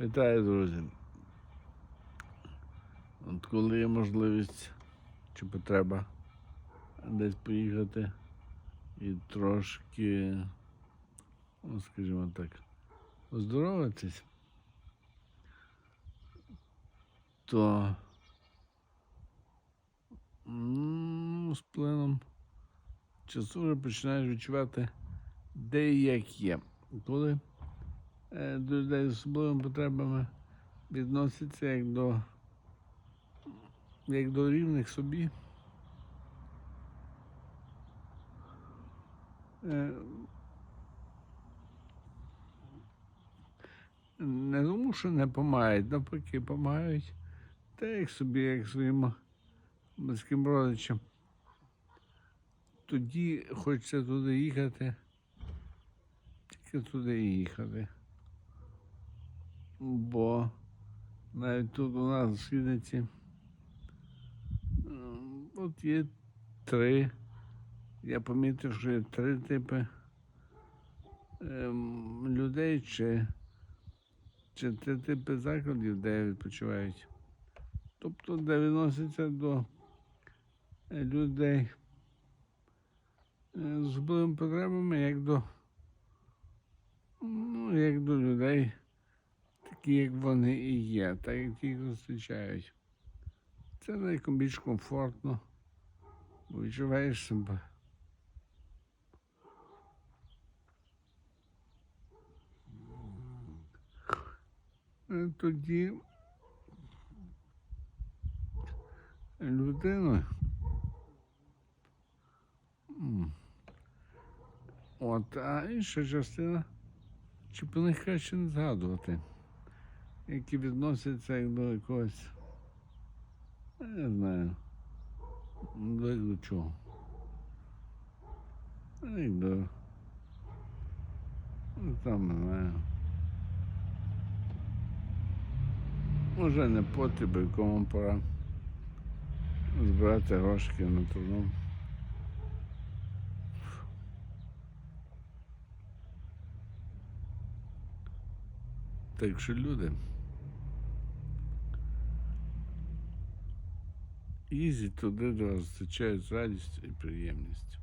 Вітаю, друзі. От коли є можливість чи потреба десь поїхати і трошки, ну, скажімо так, оздоровитись, то ну, з плином часу вже починаєш відчувати, де і як є. Коли до людей з особливими потребами відносяться як до, як до рівних собі. Е, Не тому, що не допомагають, навпаки, допомагають та як собі, як своїм близьким родичам. Тоді хочеться туди їхати, тільки туди і їхати. Бо навіть тут у нас в Східниці от є три. Я помітив, що є три типи ем, людей чи, чи три типи закладів, де відпочивають. Тобто, де відносяться до е, людей е, з особливими потребами, як до, ну, як до людей, такі, як вони і є, так як їх зустрічають. Це найбільш комфортно, бо відчуваєш себе. Е, Тоді людина. От, а інша частина, чи про них краще не згадувати, які відносяться як до якогось, не знаю, до, до чого. Як до, ну, там, не знаю. Може не потрібно, якому пора збирати грошки на трудом. Так що люди. Їздять туди, зустрічають з радістю і приємністю.